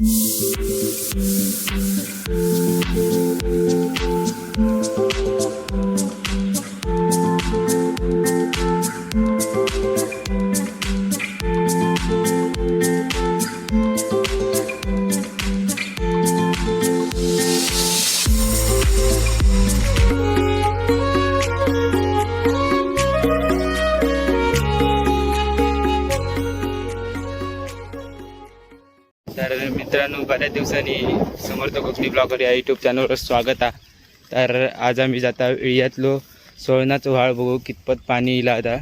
うん。तर मित्रांनो बऱ्याच दिवसांनी समर्थ कोकणी ब्लॉगर या यूट्यूब चॅनलवर स्वागत आहे. तर आज आम्ही जाता यातलो सोळणाचं व्हाळ बघू कितपत पाणी इला आता.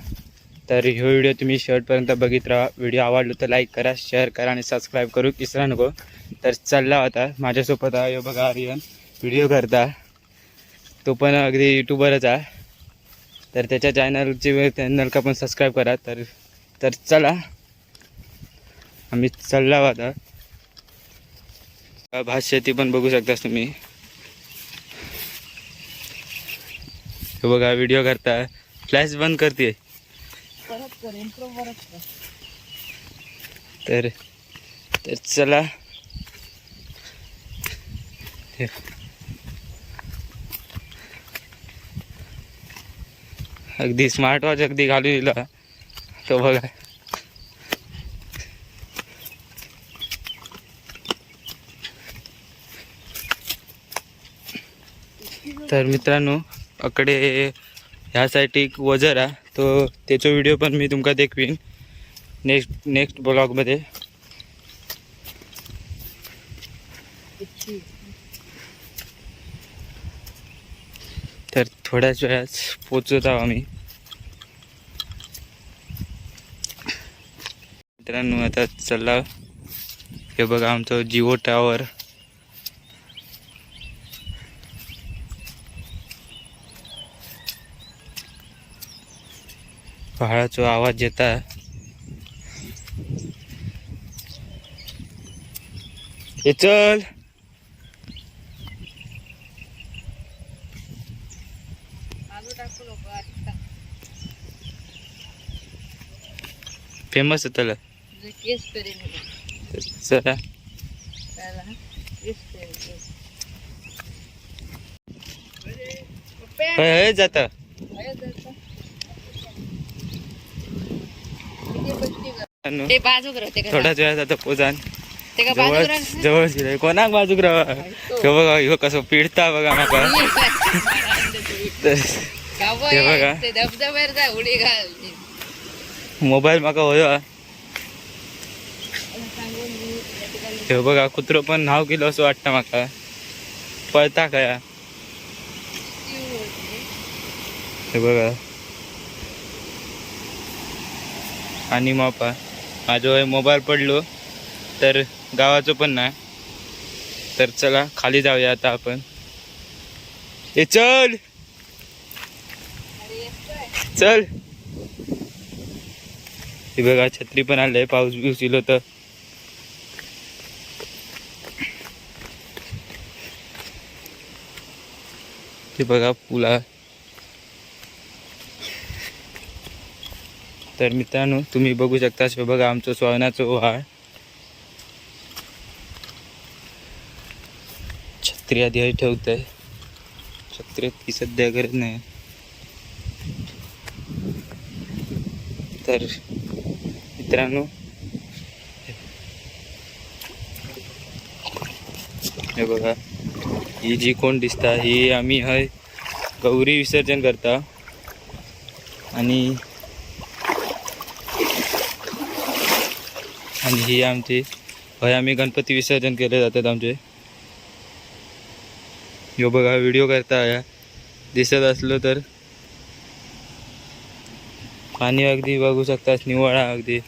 तर ह्यो व्हिडिओ तुम्ही शेवटपर्यंत बघित राहा. व्हिडिओ आवडलो तर लाईक करा शेअर करा आणि सबस्क्राईब करू. विसरा नको. तर चालला होता माझ्यासोबत हा यो बघा आर्यन. व्हिडिओ करता. तो पण अगदी यूट्यूबरच आहे. तर त्याच्या चॅनलची चॅनल का पण सबस्क्राईब करा. तर तर चला. आम्ही चालला होता भात शेती पण बघू शकतास तुम्ही. हे बघा व्हिडिओ करता. फ्लॅश बंद करते तर तर चला. अगदी स्मार्ट वॉच अगदी घालून दिला. तो बघा. तर मित्रांनो अकडे ह्या साईट एक वजर तो त्याचो व्हिडिओ पण मी तुमका देखवीन. नेक्स्ट नेक्स्ट ब्लॉगमध्ये तर थोड्याच वेळात पोचत आहोत आम्ही. मित्रांनो आता चला. हे बघा आमचं जिओ टॉवर पहाडाचो आवाज येता. हे चल. फेमस होतलं चला. होय जाता. ते का? ते का जवळ कोणाक बाजूक राहा हे बघा ह्यो कसं पिडता बघा माका. बघा. ते मोबाईल माका होयो हे. बघा कुत्रो पण नाव केलं असं वाटतं माका. पळता काय हे बघा. आणि मापा. माझो मोबाईल पडलो तर गावाचं पण नाही. तर चला खाली जाऊया आता आपण. ए चल! चल! हे बघा छत्री पण आलंय पाऊस बिऊस येलो तर हे बघा पुला. तर मित्रांनो तुम्ही बघू शकता हे बघा आमचं स्वर्णाचं व्हाळ छत्री आधी हे ठेवतंय. छत्री सध्या गरज नाही. तर मित्रांनो हे बघा ही जी कोण दिसता ही आम्ही हय गौरी विसर्जन करता. आणि आणि ही आमची हय आम्ही गणपती विसर्जन केले जातात आमचे. यो बघा व्हिडिओ करता या दिसत असलो तर पाणी अगदी बघू शकतास निवळा अगदी.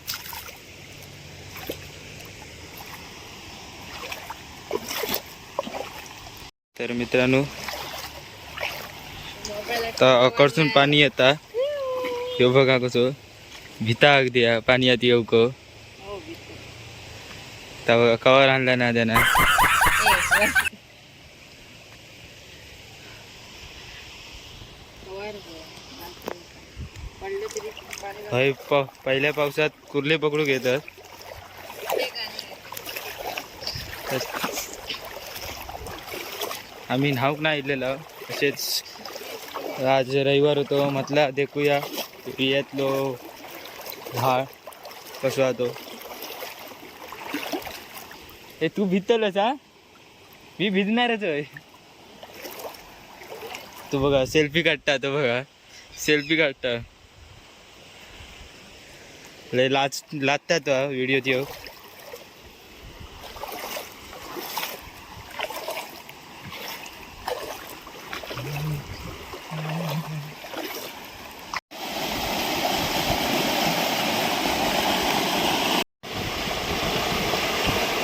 तर मित्रांनो आता अकडसून पाणी येता. यो बघा कसं भिता अगदी पाणी आत येऊक. तेव्हा कवर आणला ना त्यानं. हय प पहिल्या पावसात कुर्ले पकडू घेतात आम्ही न्हाऊक नाही इलेलं तसेच आज रविवार होतो म्हटला देखूया. येतलो झाड कसो हा तो हे तू भिजतलच हा? मी भिजणारच होय. तू बघा सेल्फी काढता तो बघा. सेल्फी काढता. लय लाच लाजता तो व्हिडिओ त्यो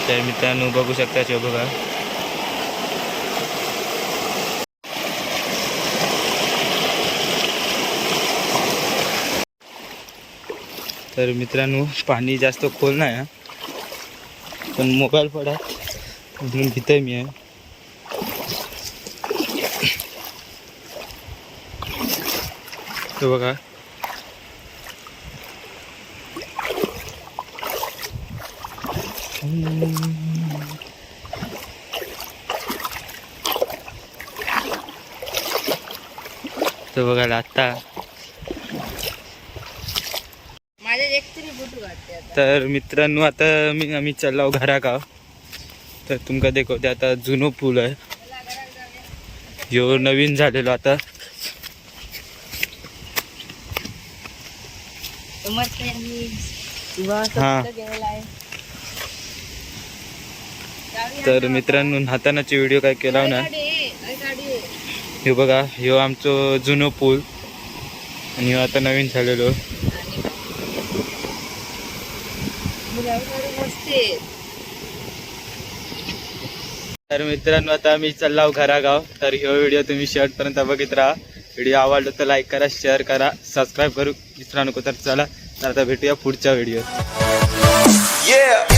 तर मित्रांनो बघू शकता शो बघा. तर मित्रांनो पाणी जास्त खोल नाही पण मोबाईल पडा. म्हणून भीतय मी आहे तो बघा. तो बघा आता तरी मित्रांनो आता मी आम्ही चाललो घरा तर तुमका देखो ते आता जुनो पूल आहे. ह्यो नवीन झालेलो आता. हा. तर मित्रांनो हातानाचे व्हिडिओ काय केला. ना. ह्यो बघा ह्यो आमचो जुनो पूल आणि ह्यो आता नवीन झालेलो. तर मित्रांनो आता आम्ही चाललो घरा गाव तर ह्यो व्हिडिओ तुम्ही शेवटपर्यंत बघित राहा व्हिडिओ आवडला तर लाईक करा शेअर करा सबस्क्राईब करू विसरा नको तर चला तर आता भेटूया पुढच्या व्हिडिओ Yeah.